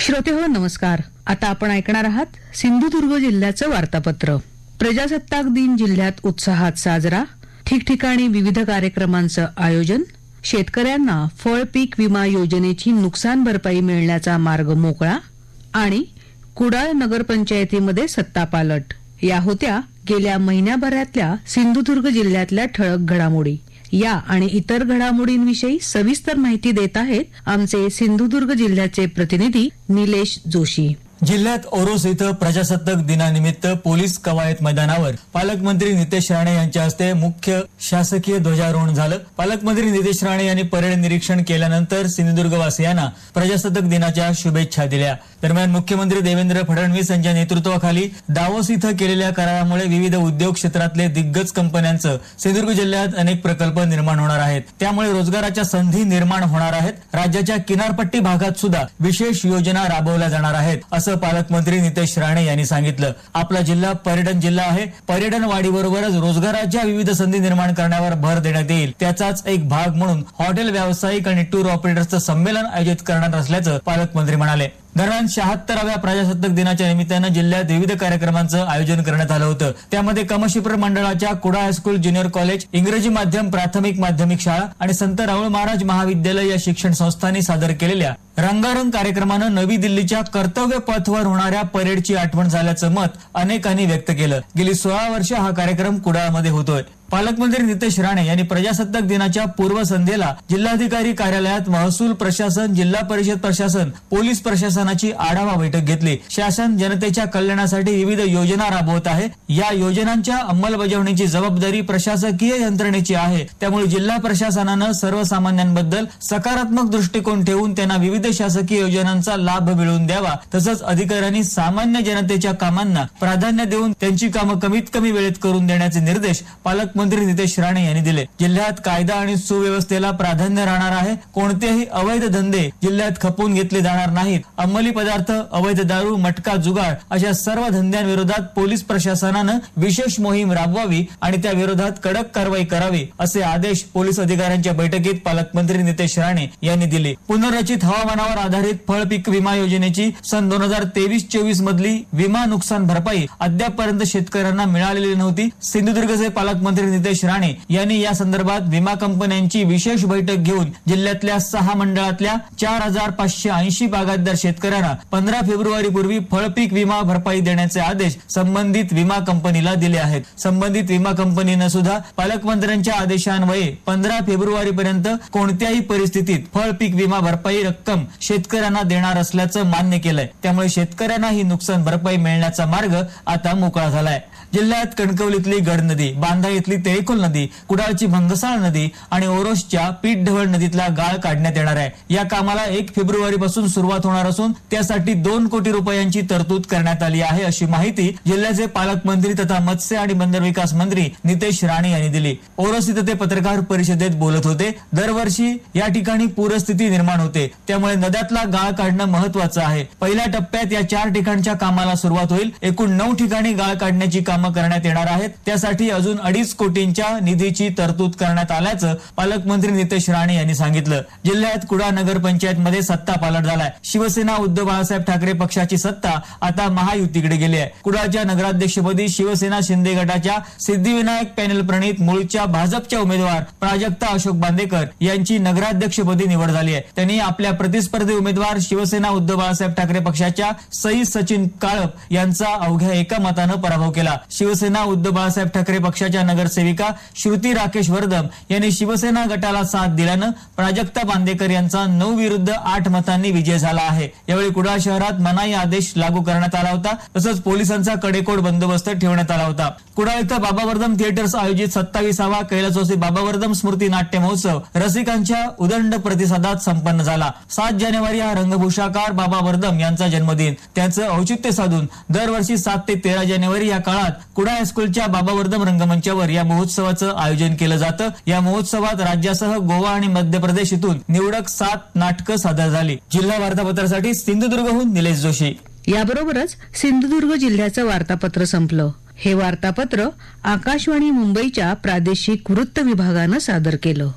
श्रोते हो नमस्कार. आता आपण ऐकणार आहात सिंधुदुर्ग जिल्ह्याचं वार्तापत्र. प्रजासत्ताक दिन जिल्ह्यात उत्साहात साजरा. ठिकठिकाणी विविध कार्यक्रमांचं आयोजन. शेतकऱ्यांना फळ पीक विमा योजनेची नुकसान भरपाई मिळण्याचा मार्ग मोकळा. आणि कुडाळ नगरपंचायतीमध्ये सत्तापालट. या होत्या गेल्या महिन्याभरातल्या सिंधुदुर्ग जिल्ह्यातल्या ठळक घडामोडी. या आणि इतर घडामोडींविषयी सविस्तर माहिती देत आहेत आमचे सिंधुदुर्ग जिल्ह्याचे प्रतिनिधी निलेश जोशी. जिल्ह्यात ओरोस इथं प्रजासत्ताक दिनानिमित्त पोलीस कवायत मैदानावर पालकमंत्री नितेश राणे यांच्या हस्ते मुख्य शासकीय ध्वजारोहण झालं. पालकमंत्री नितेश राणे यांनी परेड निरीक्षण केल्यानंतर सिंधुदुर्गवासियांना प्रजासत्ताक दिनाच्या शुभेच्छा दिल्या. दरम्यान मुख्यमंत्री देवेंद्र फडणवीस यांच्या नेतृत्वाखाली दावोस इथं केलेल्या करारामुळे विविध उद्योग क्षेत्रातले दिग्गज कंपन्यांचं सिंधुदुर्ग जिल्ह्यात अनेक प्रकल्प निर्माण होणार आहेत. त्यामुळे रोजगाराच्या संधी निर्माण होणार आहेत. राज्याच्या किनारपट्टी भागात सुद्धा विशेष योजना राबवल्या जाणार आहेत असं पालकमंत्री नितेश राणे यांनी सांगितलं. आपला जिल्हा पर्यटन जिल्हा आहे. पर्यटन वाढीबरोबरच रोजगाराच्या विविध संधी निर्माण करण्यावर भर देण्यात येईल. त्याचाच एक भाग म्हणून हॉटेल व्यावसायिक आणि टूर ऑपरेटर्सचं संमेलन आयोजित करणार असल्याचं पालकमंत्री म्हणाले. दरम्यान शहात्तराव्या प्रजासत्ताक दिनाच्या निमित्तानं जिल्ह्यात विविध कार्यक्रमांचं आयोजन करण्यात आलं होतं. त्यामध्ये कमशिपर मंडळाच्या कुडा हायस्कूल ज्युनियर कॉलेज इंग्रजी माध्यम प्राथमिक माध्यमिक शाळा आणि संत राहुळ महाराज महाविद्यालय या शिक्षण संस्थांनी सादर केलेल्या रंगारंग कार्यक्रमानं नवी दिल्लीच्या कर्तव्य पथवर होणाऱ्या परेडची आठवण झाल्याचं मत अनेकांनी व्यक्त केलं. गेली सोळा वर्ष हा कार्यक्रम कुडाळमध्ये होतोय. पालकमंत्री नितेश राणे यांनी प्रजासत्ताक दिनाच्या पूर्वसंध्येला जिल्हाधिकारी कार्यालयात महसूल प्रशासन जिल्हा परिषद प्रशासन पोलीस प्रशासनाची आढावा बैठक घेतली. शासन जनतेच्या कल्याणासाठी विविध योजना राबवत आहे. या योजनांच्या अंमलबजावणीची जबाबदारी प्रशासकीय यंत्रणेची आहे. त्यामुळे जिल्हा प्रशासनानं सर्वसामान्यांबद्दल सकारात्मक दृष्टिकोन ठेवून त्यांना विविध शासकीय योजनांचा लाभ मिळवून द्यावा. तसंच अधिकाऱ्यांनी सामान्य जनतेच्या कामांना प्राधान्य देऊन त्यांची कामं कमीत कमी वेळेत करून देण्याचे निर्देश पालक पालकमंत्री नितेश राणे यांनी दिले. जिल्ह्यात कायदा आणि सुव्यवस्थेला प्राधान्य राहणार आहे. कोणतेही अवैध धंदे जिल्ह्यात खपवून घेतले जाणार नाहीत. अंमली पदार्थ अवैध दारू मटका जुगाड अशा सर्व धंद्यांविरोधात पोलीस प्रशासनानं विशेष मोहीम राबवावी आणि त्या विरोधात कडक कारवाई करावी असे आदेश पोलीस अधिकाऱ्यांच्या बैठकीत पालकमंत्री नितेश राणे यांनी दिले. पुनर्रचित हवामानावर आधारित फळ पीक विमा योजनेची सन दोन हजार तेवीस चोवीस मधली विमा नुकसान भरपाई अद्यापपर्यंत शेतकऱ्यांना मिळालेली नव्हती. सिंधुदुर्गचे पालकमंत्री नितेश राणे यांनी या संदर्भात विमा कंपन्यांची विशेष बैठक घेऊन जिल्ह्यातल्या सहा मंडळातल्या चार हजार पाचशे ऐंशी बागायतदार शेतकऱ्यांना पंधरा फेब्रुवारी पूर्वी फळपीक विमा भरपाई देण्याचे आदेश संबंधित विमा कंपनीला दिले आहेत. संबंधित विमा कंपनीनं सुद्धा पालकमंत्र्यांच्या आदेशान्वये पंधरा फेब्रुवारी पर्यंत कोणत्याही परिस्थितीत फळ पीक विमा भरपाई रक्कम शेतकऱ्यांना देणार असल्याचं मान्य केलंय. त्यामुळे शेतकऱ्यांना ही नुकसान भरपाई मिळण्याचा मार्ग आता मोकळा झालाय. जिल्ह्यात कणकवलीतली गड नदी बांधा इथली तेळकोल नदी कुडाळची भंगसाळ नदी आणि ओरोसच्या पीठढवळ नदीतला गाळ काढण्यात येणार आहे. या कामाला एक फेब्रुवारी पासून सुरुवात होणार असून त्यासाठी दोन कोटी रुपयांची तरतूद करण्यात आली आहे अशी माहिती जिल्ह्याचे पालकमंत्री तथा मत्स्य आणि बंदर विकास मंत्री नितेश राणे यांनी दिली. ओरोस इथं ते पत्रकार परिषदेत बोलत होते. दरवर्षी या ठिकाणी पूरस्थिती निर्माण होते. त्यामुळे नद्यातला गाळ काढणं महत्वाचं आहे. पहिल्या टप्प्यात या चार ठिकाणच्या कामाला सुरुवात होईल. एकूण नऊ ठिकाणी गाळ काढण्याची काम करण्यात येणार आहेत. त्यासाठी अजून अडीच कोटींच्या निधीची तरतूद करण्यात आल्याचं पालकमंत्री नितेश राणे यांनी सांगितलं. जिल्ह्यात कुडा नगरपंचायतमध्ये मध्ये सत्ता पालट झालाय. शिवसेना उद्धव बाळासाहेब ठाकरे पक्षाची सत्ता आता महायुतीकडे गेली आहे. कुडाच्या नगराध्यक्षपदी शिवसेना शिंदे गटाच्या सिद्धिविनायक पॅनल प्रणित मूळच्या भाजपच्या उमेदवार प्राजक्ता अशोक बांदेकर यांची नगराध्यक्षपदी निवड झाली आहे. त्यांनी आपल्या प्रतिस्पर्धी उमेदवार शिवसेना उद्धव बाळासाहेब ठाकरे पक्षाच्या सई सचिन काळप यांचा अवघ्या एका मतानं पराभव केला. शिवसेना उद्धव बाळासाहेब ठाकरे पक्षाच्या नगरसेविका श्रुती राकेश वर्धम यांनी शिवसेना गटाला साथ दिल्यानं प्राजक्ता बांदेकर यांचा नऊ विरुद्ध आठ मतांनी विजय झाला आहे. यावेळी कुडाळ शहरात मनाई आदेश लागू करण्यात आला होता. तसंच पोलिसांचा कडेकोड बंदोबस्त ठेवण्यात आला होता. कुडाळ इथं बाबावर्धम थिएटर्स आयोजित सत्तावीसावा कैलासवासी बाबावर्धम स्मृती नाट्य महोत्सव रसिकांच्या उदंड प्रतिसादात संपन्न झाला. सात जानेवारी हा रंगभूषाकार बाबा वर्धम यांचा जन्मदिन. त्याचं औचित्य साधून दरवर्षी सात ते तेरा जानेवारी या काळात कुडा हायस्कूलच्या बाबा वर्धम रंगमंचावर या महोत्सवाचं आयोजन केलं जातं. या महोत्सवात राज्यासह गोवा आणि मध्य प्रदेश इथून निवडक सात नाटकं सादर झाली. जिल्हा वार्तापत्रासाठी सिंधुदुर्गहून निलेश जोशी. याबरोबरच सिंधुदुर्ग जिल्ह्याचं वार्तापत्र संपलं. हे वार्तापत्र आकाशवाणी मुंबईच्या प्रादेशिक वृत्त विभागानं सादर केलं.